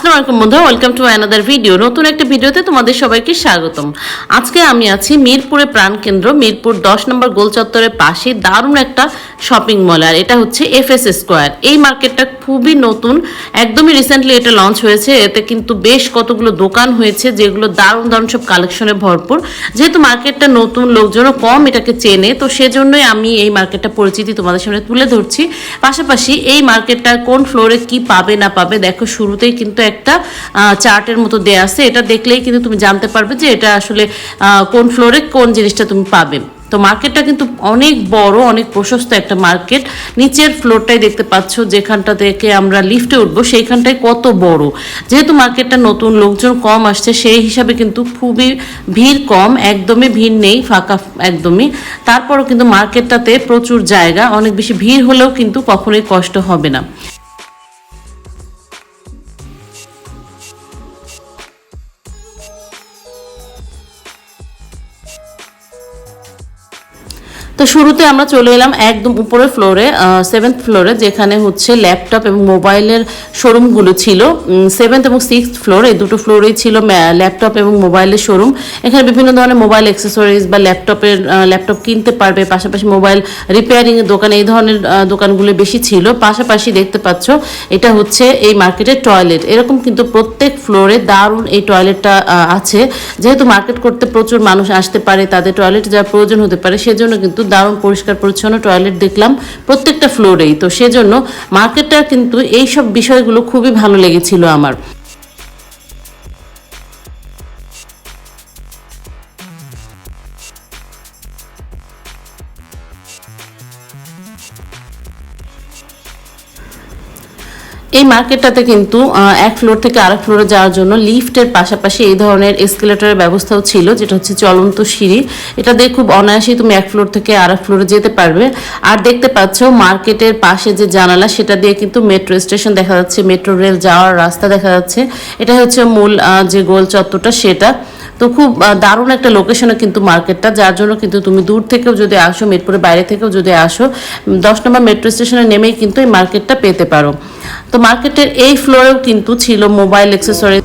আসসালামু আলাইকুম বন্ধুরা ওয়েলকাম টু অ্যানাদার ভিডিও নতুন একটা ভিডিওতে তোমাদের সবাইকে স্বাগতম। আজকে আমি আছি মিরপুরে প্রাণকেন্দ্র মিরপুর দশ নম্বর গোল চত্বরের পাশে দারুণ একটা শপিং মল আর এটা হচ্ছে এফএস স্কোয়ার এই মার্কেটটা খুবই নতুন, একদমই রিসেন্টলি এটা লঞ্চ হয়েছে, এতে কিন্তু বেশ কতগুলো দোকান হয়েছে, যেগুলো দারুণ দারুণ সব কালেকশনে ভরপুর। যেহেতু মার্কেটটা নতুন, লোকজনও কম এটাকে চেনে, তো সেজন্যই আমি এই মার্কেটটা পরিচিতি তোমাদের সামনে তুলে ধরছি। পাশাপাশি এই মার্কেটটার কোন ফ্লোরে কি পাবে না পাবে, দেখো শুরুতেই কিন্তু একটা চার্টের মতো দেয়া আছে। এটা দেখলেই কিন্তু তুমি জানতে পারবে যে এটা আসলে কোন ফ্লোরে কোন জিনিসটা তুমি পাবে। তো মার্কেটটা কিন্তু অনেক বড়, অনেক প্রশস্ত একটা মার্কেট। নিচের ফ্লোরটাই দেখতে পাচ্ছ, যেখানটা থেকে আমরা লিফটে উঠবো, সেইখানটাই কত বড়। যেহেতু মার্কেটটা নতুন, লোকজন কম আসছে, সেই হিসাবে কিন্তু খুবই ভিড় কম, একদমই ভিড় নেই, ফাঁকা একদমই। তারপরও কিন্তু মার্কেটটাতে প্রচুর জায়গা, অনেক বেশি ভিড় হলেও কিন্তু কখনোই কষ্ট হবে না। তো শুরুতে আমরা চলে এলাম একদম উপরের ফ্লোরে সেভেন্থ ফ্লোরে যেখানে হচ্ছে ল্যাপটপ এবং মোবাইলের শোরুমগুলো ছিল। সেভেন্থ এবং সিক্সথ ফ্লোর এই দুটো ফ্লোরেই ছিল ল্যাপটপ এবং মোবাইলের শোরুম এখানে বিভিন্ন ধরনের মোবাইল অ্যাক্সেসরিজ বা ল্যাপটপের ল্যাপটপ কিনতে পারবে, পাশাপাশি মোবাইল রিপেয়ারিং এর দোকান, এই ধরনের দোকানগুলো বেশি ছিল। পাশাপাশি দেখতে পাচ্ছ, এটা হচ্ছে এই মার্কেটের টয়লেট এরকম কিন্তু প্রত্যেক ফ্লোরে দারুণ এই টয়লেটটা আছে। যেহেতু মার্কেট করতে প্রচুর মানুষ আসতে পারে, তাদের টয়লেট যাওয়ার প্রয়োজন হতে পারে, সেজন্য কিন্তু দারুণ, পরিষ্কার, পরিচ্ছন্ন টয়লেট দেখলাম প্রত্যেকটা ফ্লোরেই তো সেজন্য মার্কেটটা কিন্তু এই সব বিষয়গুলো খুবই ভালো লেগেছিল আমার। এই মার্কেটটাতে কিন্তু এক ফ্লোর থেকে আরেক ফ্লোরে যাওয়ার জন্য লিফটের পাশাপাশি এই ধরনের এসকেলেটরের ব্যবস্থাও ছিল, যেটা হচ্ছে চলন্ত সিঁড়ি। এটা দিয়ে খুব অনায়াসেই তুমি এক ফ্লোর থেকে আরেক ফ্লোরে যেতে পারবে। আর দেখতে পাচ্ছ, মার্কেটের পাশে যে জানালা, সেটা দিয়ে কিন্তু মেট্রো স্টেশন দেখা যাচ্ছে মেট্রো রেল যাওয়ার রাস্তা দেখা যাচ্ছে। এটা হচ্ছে মূল যে গোল চত্বরটা, সেটা। তো খুব দারুণ একটা লোকেশনে কিন্তু মার্কেটটা, যার জন্য কিন্তু তুমি দূর থেকেও যদি আসো, মিরপুরের বাইরে থেকেও যদি আসো দশ নম্বর মেট্রো স্টেশনে নেমেই কিন্তু এই মার্কেটটা পেতে পারো। মার্কেটের এই ফ্লোরেও কিন্তু ছিল মোবাইল অ্যাক্সেসরি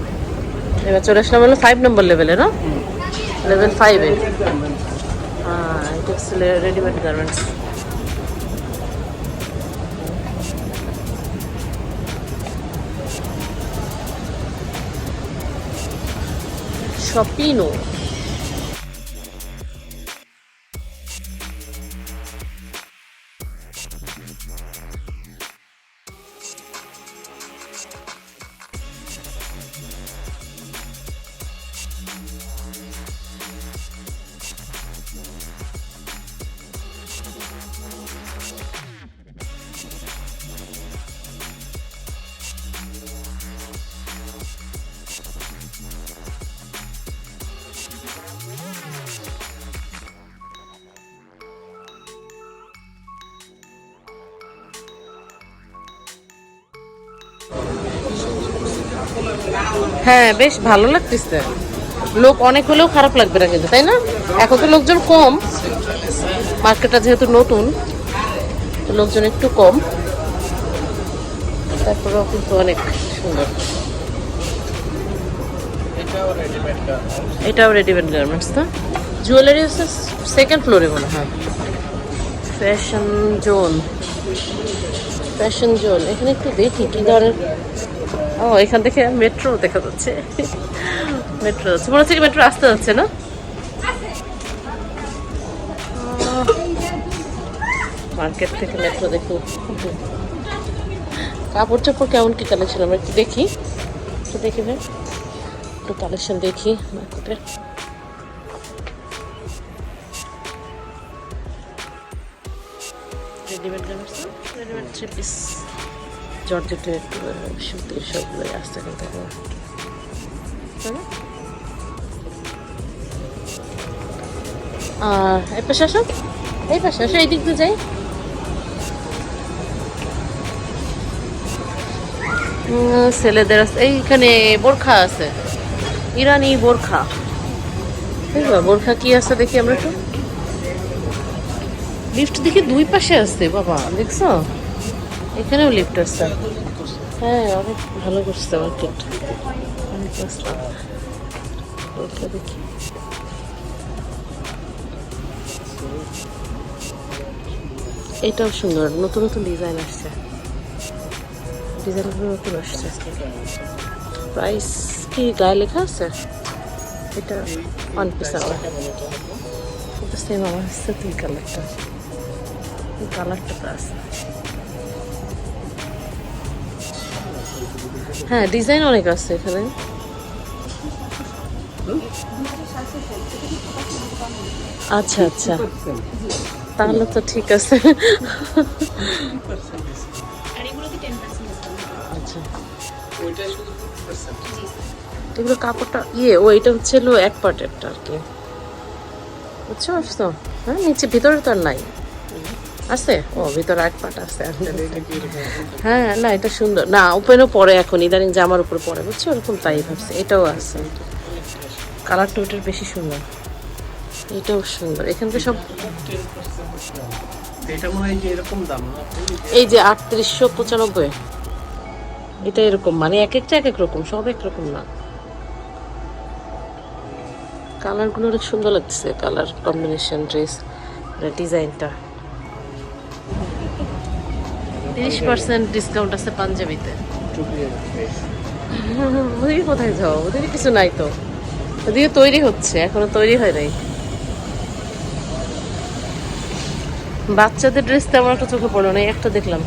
এবার চলে আসলাম হলো ফাইভ নম্বর লেভেলে না? লেভেল ফাইভে রেডিমেড গার্মেন্টস শপিনো হ্যাঁ বেশ ভালো লাগতেছে। লোক অনেক হলেও খারাপ লাগবে না কিন্তু তাই না? এখন তো লোকজন কম। মার্কেটটা যেহেতু নতুন তো লোকজন একটু কম। তারপরেও কিন্তু অনেক সুন্দর। এটাও রেডিমেড গার্মেন্টস তো? জুয়েলারি হচ্ছে সেকেন্ড ফ্লোরে মনে হয়। ফ্যাশন জোন ফ্যাশন জোন এখানে একটু দেখি কি ধরনের ও, এখান থেকে মেট্রো দেখা যাচ্ছে। মেট্রো যাচ্ছে। মনে হচ্ছে মেট্রো আসতে যাচ্ছে না? মার্কেট থেকে মেট্রো দেখো। কাপড় চাপড় কেমন কি কালেকশন আমরা একটু দেখি। একটু দেখি ভাই একটু কালেকশন দেখি মার্কেটে রেডিমেড রেডিমেড থ্রি পিস জর্জেটের সুতির সবগুলোই আসছে কিন্তু আর এই পাশে আসো। এই পাশে আসো এই দিক দিয়ে যাই। ছেলেদের আছে এইখানে বোরখা আছে। ইরানি বোরখা। বোরখা কি আছে দেখি আমরা একটু। লিফট দেখি দুই পাশে আছে বাবা দেখছ? এখানেও লিফট আছে। হ্যাঁ অনেক ভালো করছে মার্কেট অনেক ওটা দেখি। এটাও সুন্দর, নতুন নতুন ডিজাইন আসছে। ডিজাইনগুলো নতুন আসছে প্রাইস কি গায়ে লেখা আছে? এটা ওয়ান পিস কিন্তু সেম আমার হচ্ছে তিন কালারটা কালারটা আছে। হ্যাঁ ডিজাইন অনেক আছে এখানে। আচ্ছা আচ্ছা। তাহলে তো ঠিক আছে। আচ্ছা। এগুলো কাপড়টা ইয়ে ও, এটা হচ্ছে এক পার্টেরটা আর কি। বুঝছ হ্যাঁ নিচে ভিতরে তো আর নাই। আছে? ও ভিতরে এক পাট আছে হ্যাঁ না এটা সুন্দর। না ওপেনও পরে এখন ইদানিং জামার উপর পরে বুঝছ? ওরকম তাই ভাবছে এটাও আছে। কালারটা ওটার বেশি সুন্দর। এটাও সুন্দর। এখানকার সব এই যে আটত্রিশশো পঁচানব্বই। এটা এরকম মানে এক একটা এক এক রকম সব একরকম না। কালারগুলো অনেক সুন্দর লাগছে কালার কম্বিনেশন ড্রেস ডিজাইনটা। তিরিশ পার্সেন্ট ডিসকাউন্ট আছে পাঞ্জাবিতে। ওদিকে কোথায় যাও? ওদিকে কিছু নাই তো। ওদিকে তৈরি হচ্ছে, এখনও তৈরি হয় নাই। বাচ্চাদের ড্রেস তেমন একটা চোখে পড়ল না একটা দেখলাম।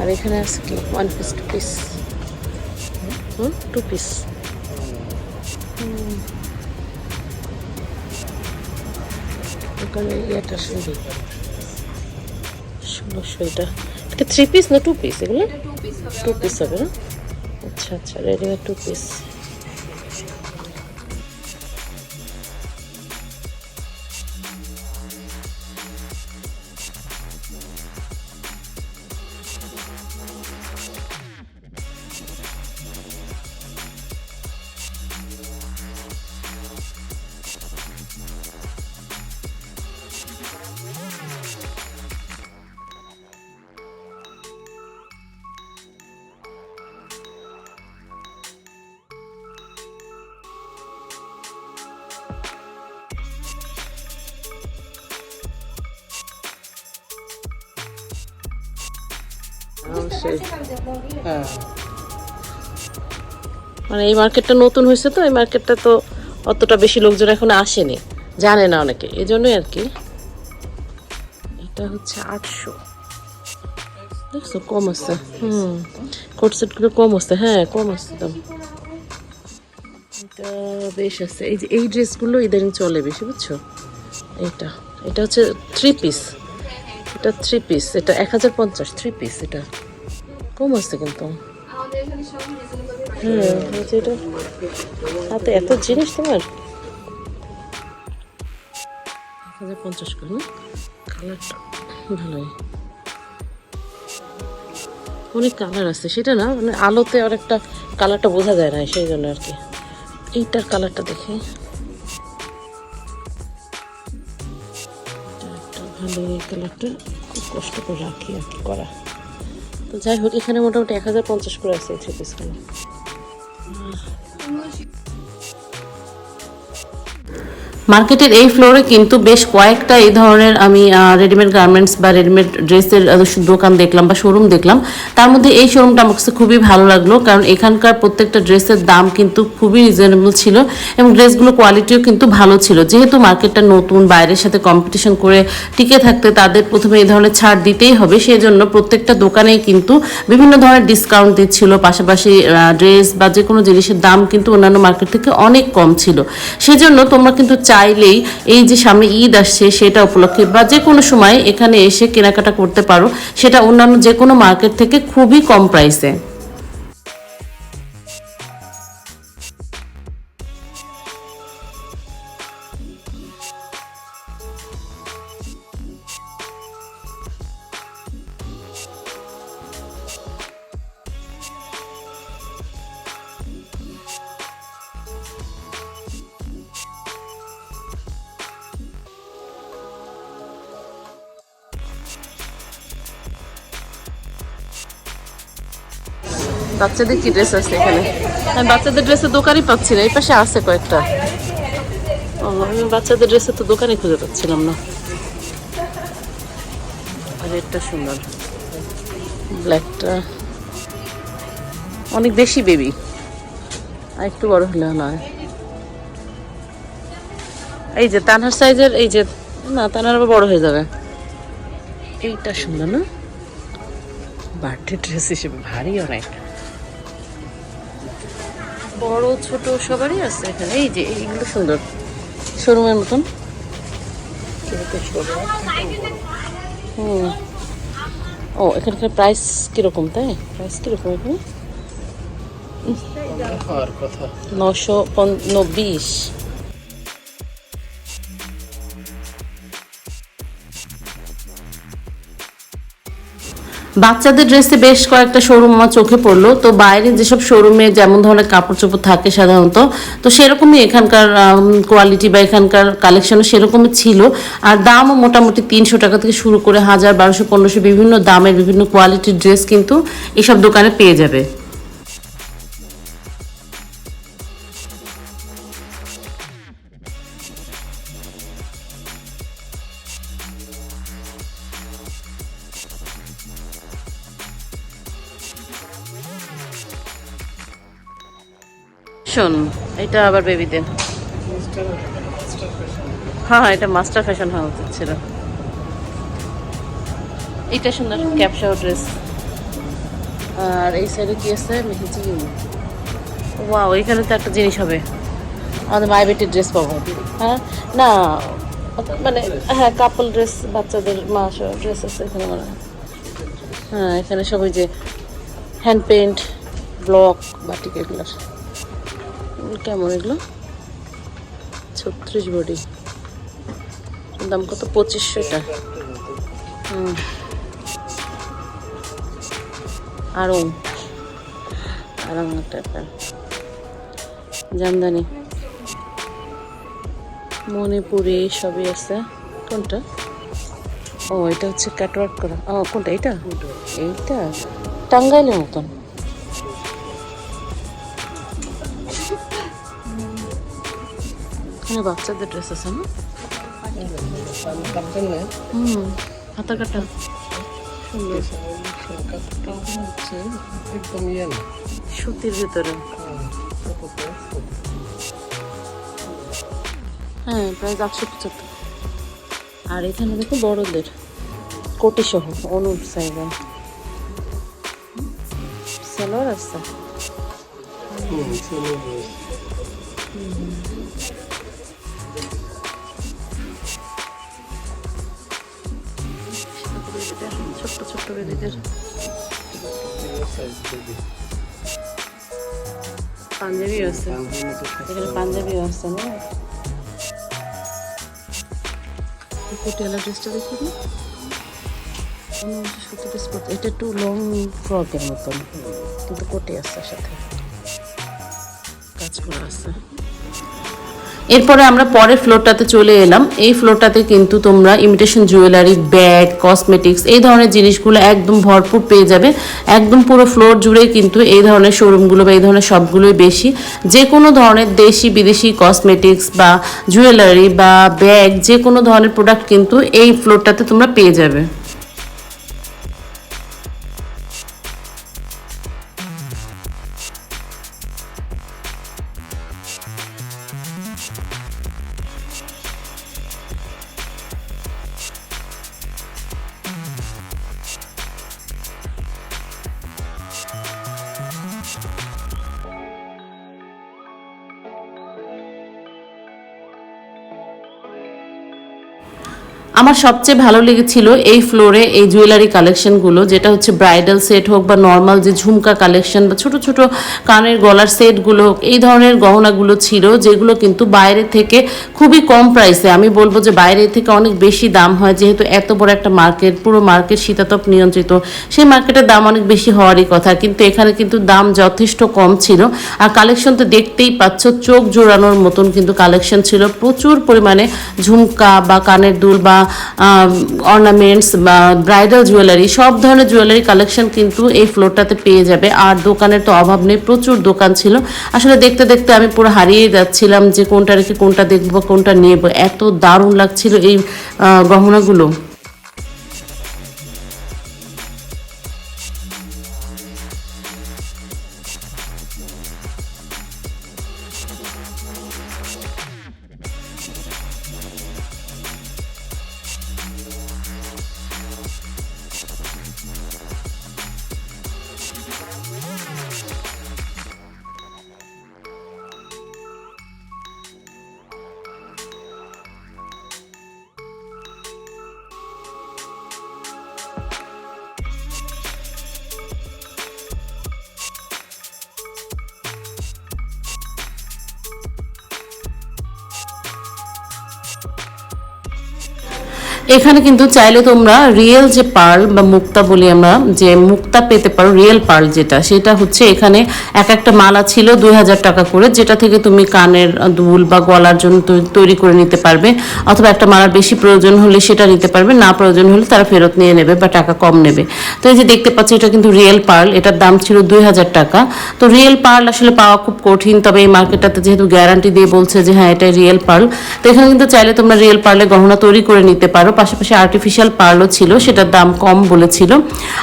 আর এখানে আছে কি? ওয়ান পিস টু পিস হুম? টু পিস ওখানে ইয়েটা সুন্দর ষোলোশো এটা। এটা থ্রি পিস না টু পিস এগুলো? টু পিস হবে। না? আচ্ছা আচ্ছা রেডিমেড টু পিস হ্যাঁ। মানে এই মার্কেটটা নতুন হয়েছে তো, এই মার্কেটটা তো অতটা বেশি লোকজন এখন আসেনি, জানে না অনেকে। এই জন্যই আর কি। এটা হচ্ছে আটশো। দেখছ, কম আছে। হুম। কোট সেটগুলো কম আছে হ্যাঁ কম আছে দাম। এটা বেশ আছে। এই যে, এই ড্রেসগুলো ইদানিং চলে বেশি, বুঝছ? এইটা এটা হচ্ছে থ্রি পিস এটা থ্রি পিস এটা এক হাজার পঞ্চাশ থ্রি পিস এটা। কম আছে কিন্তু। যে এটা। হাতে এত জিনিস তোমার? এক হাজার পঞ্চাশ করে কালারটা ভালোই। অনেক কালার আছে সেটা না মানে আলোতে আর একটা কালারটা বোঝা যায় না সেই জন্য আর কি। এইটার কালারটা দেখে। ভালো এই কালারটা খুব কষ্ট করে রাখি আর কি করা। তো যাই হোক এখানে মোটামুটি এক হাজার পঞ্চাশ করে আছে এই থ্রি মার্কেটের এই ফ্লোরে কিন্তু বেশ কয়েকটা এই ধরনের আমি রেডিমেড গার্মেন্টস বা রেডিমেড ড্রেসের দোকান দেখলাম বা শোরুম দেখলাম। তার মধ্যে এই শোরুমটা আমার কাছে খুবই ভালো লাগল কারণ এখানকার প্রত্যেকটা ড্রেসের দাম কিন্তু খুবই রিজনেবল ছিল এবং ড্রেসগুলো কোয়ালিটিও কিন্তু ভালো ছিল। যেহেতু মার্কেটটা নতুন, বাইরের সাথে কম্পিটিশন করে টিকে থাকতে তাদের প্রথমে এই ধরনের ছাড় দিতেই হবে সেই জন্য প্রত্যেকটা দোকানেই কিন্তু বিভিন্ন ধরনের ডিসকাউন্ট দিচ্ছিল। পাশাপাশি ড্রেস বা যে কোনো জিনিসের দাম কিন্তু অন্যান্য মার্কেট থেকে অনেক কম ছিল। সেজন্য তোমরা কিন্তু চাইলেই এই যে সামনে ঈদ আসছে সেটা উপলক্ষে বা যে কোনো সময় এখানে এসে কেনাকাটা করতে পারো, সেটা অন্যান্য যে কোনো মার্কেট থেকে খুবই কম প্রাইসে বাচ্চাদের কি ড্রেস আছে এখানে? আমি বাচ্চাদের ড্রেসের দোকানই পাচ্ছি না এই পাশে আছে কয়েকটা। ও, আমি বাচ্চাদের ড্রেসের তো দোকানই খুঁজে পাচ্ছিলাম না। রেডটা সুন্দর। ব্ল্যাকটা অনেক বেশি বেবি আর একটু বড় হলে নয়। এই যে তানহার সাইজের এই যে না তানহার আবার বড় হয়ে যাবে। এইটা সুন্দর না? বার্থডে ড্রেস হিসেবে ভারী অনেক। বড় ছোট সবারই আছে এখানে। এই যে এইগুলো সুন্দর। শোরুমের মতন? হুম। ও এখানকার প্রাইস কীরকম তাই? প্রাইস কীরকম এখানে? নশো নশো বিশ বাচ্চাদের ড্রেসে বেশ কয়েকটা শোরুম আমার চোখে পড়ল। তো বাইরে যেসব শোরুমে যেমন ধরনের কাপড় চোপড় থাকে সাধারণত, তো সেরকমই এখানকার কোয়ালিটি বা এখানকার কালেকশনও সেরকমই ছিল। আর দামও মোটামুটি তিনশো টাকা থেকে শুরু করে হাজার, বারোশো, পনেরোশো বিভিন্ন দামের বিভিন্ন কোয়ালিটির ড্রেস কিন্তু এসব দোকানে পেয়ে যাবে। শোন এটা আবার বেবিদের হ্যাঁ হ্যাঁ এটা মাস্টার ফ্যাশন হওয়া উচিত ছিল। এটা সুন্দর ক্যাপশাও ড্রেস আর এই সাইডে কি আছে? মেহেজি ওয়াও এখানে তো একটা জিনিস হবে। আমাদের মায়ের বেটির ড্রেস পাবো। হ্যাঁ না মানে হ্যাঁ কাপল ড্রেস বাচ্চাদের মা ড্রেস আছে এখানে মনে হয়। এখানে সবাই যে হ্যান্ড পেন্ট ব্লক বাটিক এগুলো। কেমন এগুলো? ছত্রিশ বডি। দাম কত? পঁচিশশো এটা আরও আরও টাইপের জামদানি। মণিপুরি সবই আছে। কোনটা? ও, এটা হচ্ছে কাটওয়ার্ক করা। ও, কোনটা? এটা এইটা? টাঙ্গাইলের মতন। এখানে বাচ্চাদের ড্রেস আছে না? হুম হাতা কাটা। সুতির ভিতরে। হ্যাঁ, হ্যাঁ প্রায় পঁচাত্তর। আর এখানে দেখো বড়দের। কোটি সহ অনুপ সাইজের সালোয়ার আছে। হুম, baby। পাঞ্জাবিও আছে। এখানে আছে না পটিয়ালা ড্রেসটা দেখি ড্রেস এটা একটু লং ফ্রকের মতন কিন্তু কোটে আছে সাথে কাজ করা আছে এরপরে আমরা পরের ফ্লোরটাতে চলে এলাম। এই ফ্লোরটাতে কিন্তু তোমরা ইমিটেশন জুয়েলারি ব্যাগ কসমেটিক্স এই ধরনের জিনিসগুলো একদম ভরপুর পেয়ে যাবে। একদম পুরো ফ্লোর জুড়ে কিন্তু এই ধরনের শোরুমগুলো বা এই ধরনের সবগুলোই বেশি। যে কোনো ধরনের দেশি, বিদেশি কসমেটিক্স বা জুয়েলারি বা ব্যাগ যে কোনো ধরনের প্রোডাক্ট কিন্তু এই ফ্লোরটাতে তোমরা পেয়ে যাবে। আমার সবচেয়ে ভালো লেগেছিল এই ফ্লোরে এই জুয়েলারি কালেকশনগুলো, যেটা হচ্ছে ব্রাইডাল সেট হোক বা নর্মাল যে ঝুমকা কালেকশন বা ছোট ছোট কানের গলার সেটগুলো, এই ধরনের গহনাগুলো ছিল, যেগুলো কিন্তু বাইরে থেকে খুবই কম প্রাইসে আমি বলব যে বাইরে থেকে অনেক বেশি দাম হয়, যেহেতু এত বড় একটা মার্কেট পুরো মার্কেট শীতাতপ নিয়ন্ত্রিত, সেই মার্কেটের দাম অনেক বেশি হওয়ারই কথা, কিন্তু এখানে কিন্তু দাম যথেষ্ট কম ছিল, আর কালেকশন তো দেখতেই পাচ্ছ, চোখ জোড়ানোর মতন কিন্তু কালেকশন ছিল, প্রচুর পরিমাণে ঝুমকা বা কানের দুল বা অর্নামেন্টস বা ব্রাইডাল জুয়েলারি সব ধরনের জুয়েলারি কালেকশন কিন্তু এই ফ্লোরটাতে পেয়ে যাবে। আর দোকানের তো অভাব নেই, প্রচুর দোকান ছিল। আসলে দেখতে দেখতে আমি পুরো হারিয়ে যাচ্ছিলাম যে কোনটা রেখে কোনটা দেখব, কোনটা নেব। এত দারুণ লাগছিল এই গহনাগুলো। এখানে কিন্তু চাইলে তোমরা রিয়েল যে পার্ল বা মুক্তা বলি আমরা, যে মুক্তা পেতে পারো রিয়েল পার্ল যেটা, সেটা হচ্ছে এখানে এক একটা মালা ছিল দুই হাজার টাকা করে, যেটা থেকে তুমি কানের দুল বা গলার জন্য তৈরি করে নিতে পারবে। অথবা একটা মালার বেশি প্রয়োজন হলে সেটা নিতে পারবে, না প্রয়োজন হলে তারা ফেরত নিয়ে নেবে বা টাকা কম নেবে। তো এই যে দেখতে পাচ্ছি, এটা কিন্তু রিয়েল পার্ল এটার দাম ছিল দুই হাজার টাকা। তো রিয়েল পার্ল আসলে পাওয়া খুব কঠিন, তবে এই মার্কেটটাতে যেহেতু গ্যারান্টি দিয়ে বলছে যে হ্যাঁ এটা রিয়েল পার্ল তো এখানে কিন্তু চাইলে তোমরা রিয়েল পার্লে গহনা তৈরি করে নিতে পারো পাশাপাশি আর্টিফিশিয়াল পার্লও ছিল, সেটার দাম কম বলেছিল।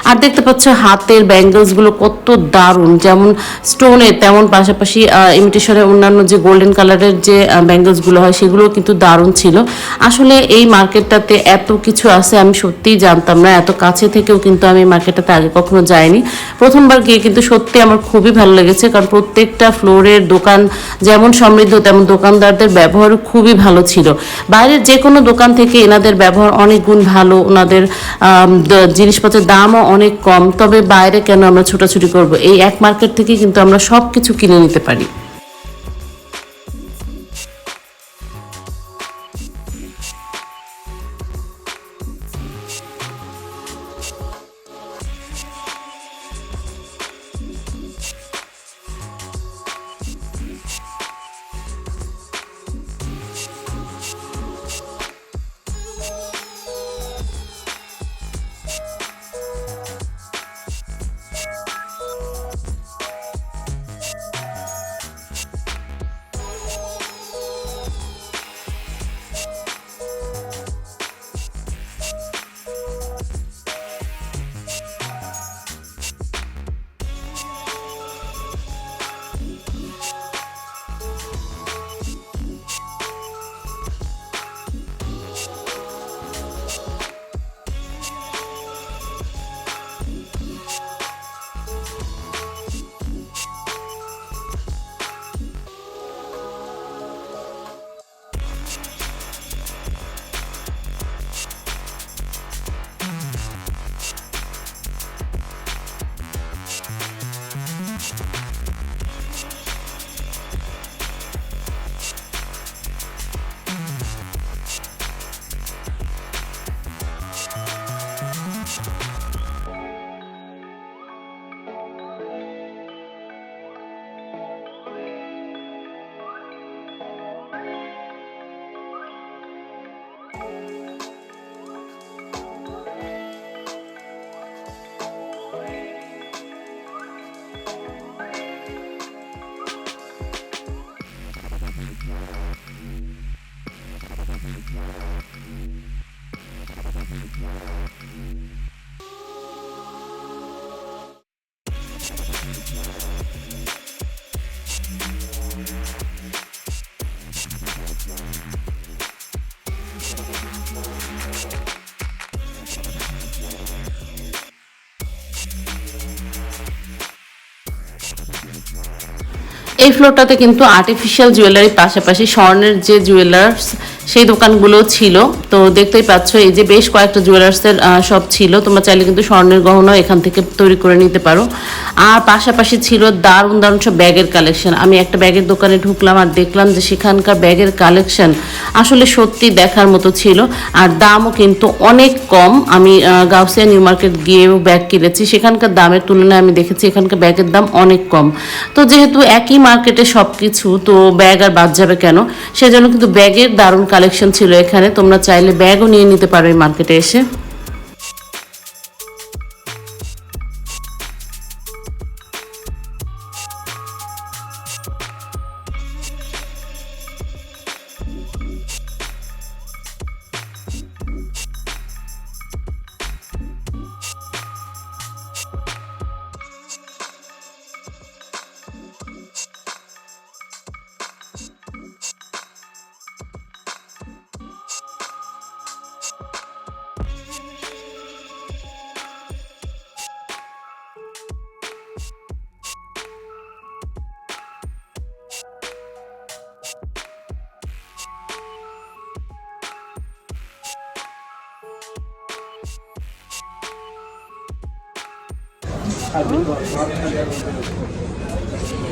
আর দেখতে পাচ্ছ হাতের ব্যাঙ্গেলসগুলো কত দারুণ, যেমন স্টোনের তেমন পাশাপাশি ইমিটেশনের অন্যান্য যে গোল্ডেন কালারের যে ব্যাঙ্গেলসগুলো হয় সেগুলো কিন্তু দারুণ ছিল। আসলে এই মার্কেটটাতে এত কিছু আছে, আমি সত্যিই জানতাম না। এত কাছে থেকেও কিন্তু আমি মার্কেটটাতে আগে কখনো যাইনি। প্রথমবার গিয়ে কিন্তু সত্যি আমার খুবই ভালো লেগেছে, কারণ প্রত্যেকটা ফ্লোরের দোকান যেমন সমৃদ্ধ, তেমন দোকানদারদের ব্যবহারও খুবই ভালো ছিল। বাইরের যে কোনো দোকান থেকে এনাদের ব্যবহার অনেক গুণ ভালো, ওনাদের জিনিসপত্রের দামও অনেক কম, তবে বাইরে কেন আমরা ছোটাছুটি করব? এই এক মার্কেট থেকে কিন্তু আমরা সব কিছু কিনে নিতে পারি। এই ফ্লোরটাতে কিন্তু আর্টিফিশিয়াল জুয়েলারির পাশাপাশি স্বর্ণের যে জুয়েলার্স সেই দোকানগুলো ছিল। তো দেখতেই পাচ্ছ, এই যে বেশ কয়েকটা জুয়েলার্সের সব ছিল। তোমরা চাইলে কিন্তু স্বর্ণের গহনা এখান থেকে তৈরি করে নিতে পারো। আর পাশাপাশি ছিল দারুণ দারুণ সব ব্যাগের কালেকশন আমি একটা ব্যাগের দোকানে ঢুকলাম আর দেখলাম যে সেখানকার ব্যাগের কালেকশন আসলে সত্যি দেখার মতো ছিল। আর দামও কিন্তু অনেক কম। আমি গাউসিয়া নিউ মার্কেট গিয়েও ব্যাগ কিনেছি। সেখানকার দামের তুলনায় আমি দেখেছি এখানকার ব্যাগের দাম অনেক কম। তো যেহেতু একই মার্কেটে সব কিছু তো ব্যাগ আর বাদ যাবে কেন? সেজন্য কিন্তু ব্যাগের দারুণ কালেকশন ছিল এখানে তোমরা চাইলে ব্যাগও নিয়ে নিতে পারো এই মার্কেটে এসে।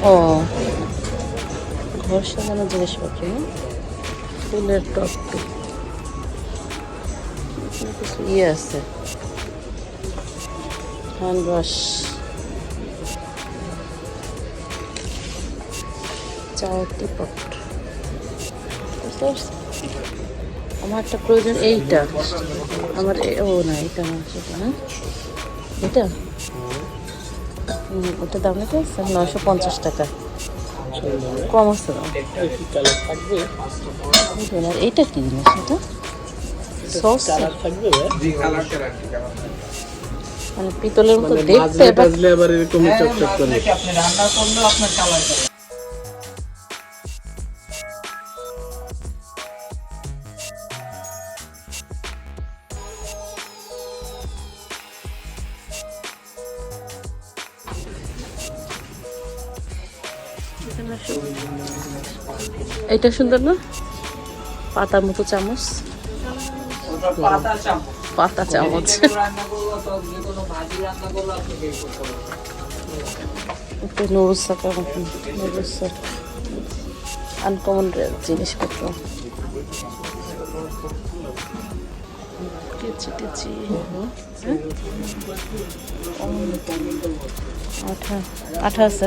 ও। ঘর সাজানোর জিনিসপত্র না? ফুলের টপ কিছু ইয়ে আছে। Hand wash. চায়ের টিপট আমার একটা প্রয়োজন এইটা। আমার ও না, এটা না সেটা না। এটা? হুম, ওটা দাম নাকি? নয়শো নশো পঞ্চাশ টাকা। কম আছে দাম কি জিনিস এটা? সস মানে পিতলের মতো মানে দেখতে আবার এরকম চকচক করে। আপনি রান্না করলে আপনার কালার এটা সুন্দর না? পাতার মতো চামচ। পাতা চামচ। নুরুসার আনকমন যেকোনো কেচি টেচি হ্যাঁ? আঠা আঠা আছে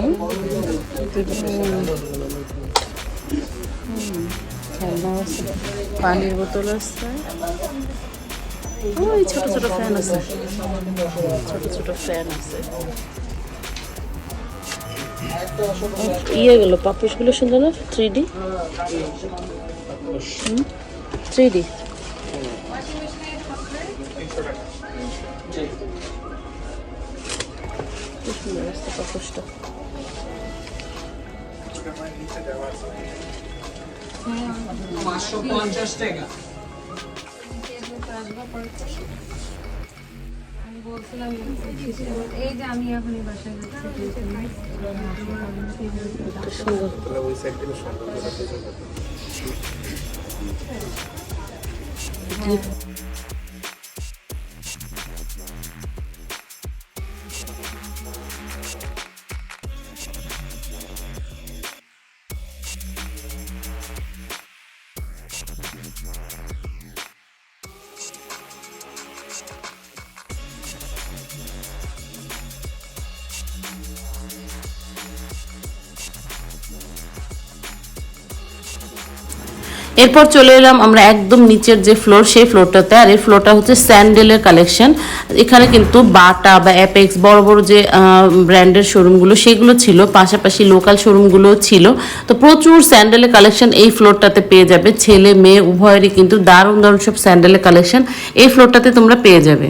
পানির বোতল আছে। ওই ছোট ছোট ফ্যান আছে। ছোট ছোট ফ্যান আছে। ইয়ে গেলো পাপুসগুলো সুন্দর না? থ্রি ডি থ্রি ডি সুন্দর আসছে পাপুসটা পাঁচশো পঞ্চাশ টাকা। আমি বলছিলাম এই যে আমি এখন বাসায় এরপর চলে এলাম আমরা একদম নিচের যে ফ্লোর সেই ফ্লোরটাতে আর এই ফ্লোরটা হচ্ছে স্যান্ডেলের কালেকশন এখানে কিন্তু বাটা বা অ্যাপেক্স বড় বড় যে ব্র্যান্ডের শোরুমগুলো সেগুলো ছিল। পাশাপাশি লোকাল শোরুমগুলো ছিল। তো প্রচুর স্যান্ডেলের কালেকশন এই ফ্লোরটাতে পেয়ে যাবে। ছেলে, মেয়ে, উভয়েরই কিন্তু দারুণ দারুণ সব স্যান্ডেলের কালেকশন এই ফ্লোরটাতে তোমরা পেয়ে যাবে।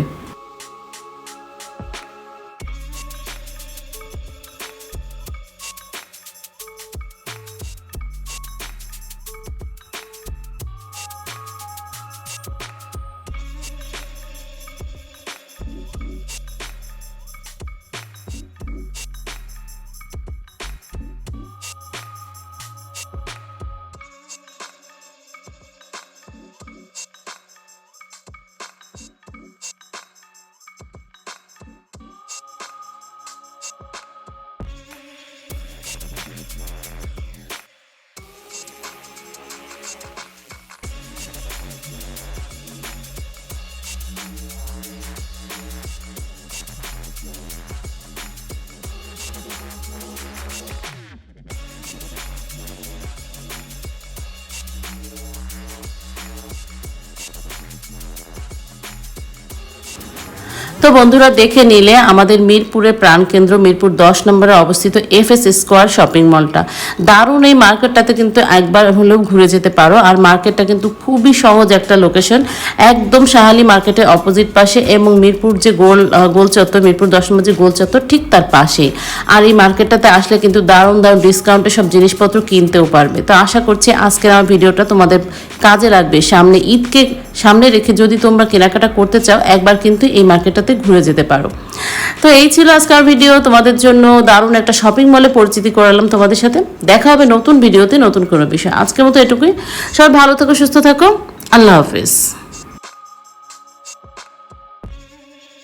তো বন্ধুরা দেখে নিলে আমাদের মিরপুরের প্রাণকেন্দ্র, মিরপুর দশ নম্বরে অবস্থিত এফ এস স্কোয়ার শপিং মলটা দারুণ এই মার্কেটটাতে কিন্তু একবার হলেও ঘুরে যেতে পারো। আর মার্কেটটা কিন্তু খুবই সহজ একটা লোকেশন একদম সাহালি মার্কেটের অপোজিট পাশে এবং মিরপুর যে গোল গোল চত্বর, মিরপুর দশ নম্বর যে গোল চত্বর, ঠিক তার পাশে আর এই মার্কেটটাতে আসলে কিন্তু দারুণ দারুণ ডিসকাউন্টে সব জিনিসপত্র কিনতেও পারবে। তো আশা করছি আজকের আমার ভিডিওটা তোমাদের কাজে লাগবে। সামনে ঈদকে সামনে রেখে যদি তোমরা কেনাকাটা করতে চাও, একবার কিন্তু এই মার্কেটটাতে ঘুরে যেতে পারো। তো এই ছিল আজকের ভিডিও তোমাদের জন্য দারুণ একটা শপিং মলে পরিচিতি করালাম তোমাদের সাথে। দেখা হবে নতুন ভিডিওতে নতুন কোনো বিষয়। আজকের মতো এটুকুই। সবাই ভালো থাকো, সুস্থ থাকো। আল্লাহ হাফিজ।